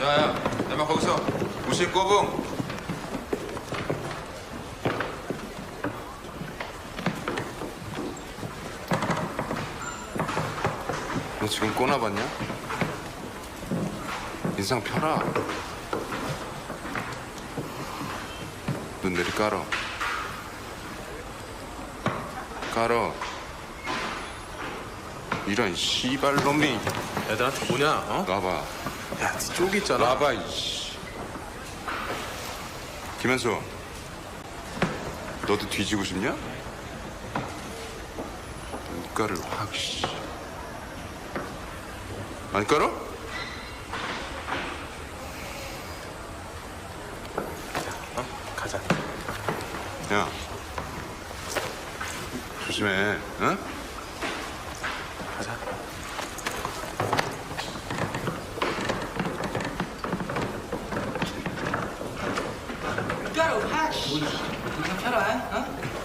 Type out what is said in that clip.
야야, 내만 거기서 무실 꼬붕. 너 지금 꼬나봤냐? 인상 펴라. 눈 내리 깔어. 깔어. 이런 씨발 놈이 애들한테 뭐냐? 어? 놔봐. 야, 네 쪽이 있잖아. 놔봐 이씨. 김현수, 너도 뒤지고 싶냐? 눈가를 확 씨. 안 깔어? 어? 가자. 야, 조심해. 응? 가자. 뼈를 확 씨. 좀 펴라 어?